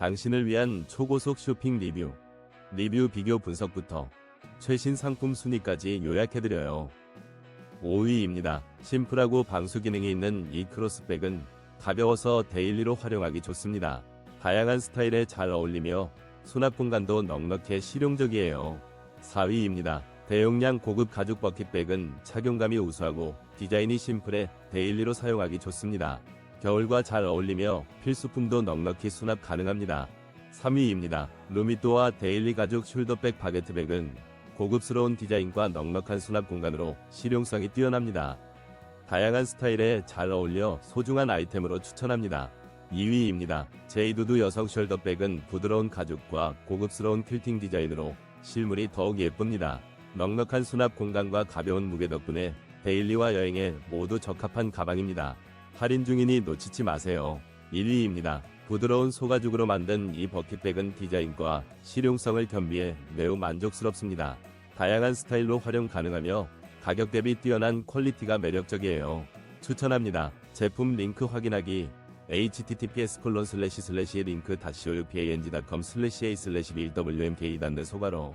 당신을 위한 초고속 쇼핑 리뷰, 리뷰 비교 분석부터 최신 상품 순위까지 요약해드려요. 5위입니다. 심플하고 방수 기능이 있는 이 크로스백은 가벼워서 데일리로 활용하기 좋습니다. 다양한 스타일에 잘 어울리며 수납 공간도 넉넉해 실용적이에요. 4위입니다. 대용량 고급 가죽 버킷백은 착용감이 우수하고 디자인이 심플해 데일리로 사용하기 좋습니다. 겨울과 잘 어울리며 필수품도 넉넉히 수납 가능합니다. 3위입니다. 루미또와 데일리 가죽 숄더백 바게트백은 고급스러운 디자인과 넉넉한 수납 공간으로 실용성이 뛰어납니다. 다양한 스타일에 잘 어울려 소중한 아이템으로 추천합니다. 2위입니다. 제이두두 여성 숄더백은 부드러운 가죽과 고급스러운 퀼팅 디자인으로 실물이 더욱 예쁩니다. 넉넉한 수납 공간과 가벼운 무게 덕분에 데일리와 여행에 모두 적합한 가방입니다. 할인 중이니 놓치지 마세요. 1위입니다. 부드러운 소가죽으로 만든 이 버킷백은 디자인과 실용성을 겸비해 매우 만족스럽습니다. 다양한 스타일로 활용 가능하며 가격 대비 뛰어난 퀄리티가 매력적이에요. 추천합니다. 제품 링크 확인하기 https 콜론 슬래시 슬래시 링크 다시 o p a n g com 슬래시 a 슬래시 1 wmk 닫는 소가로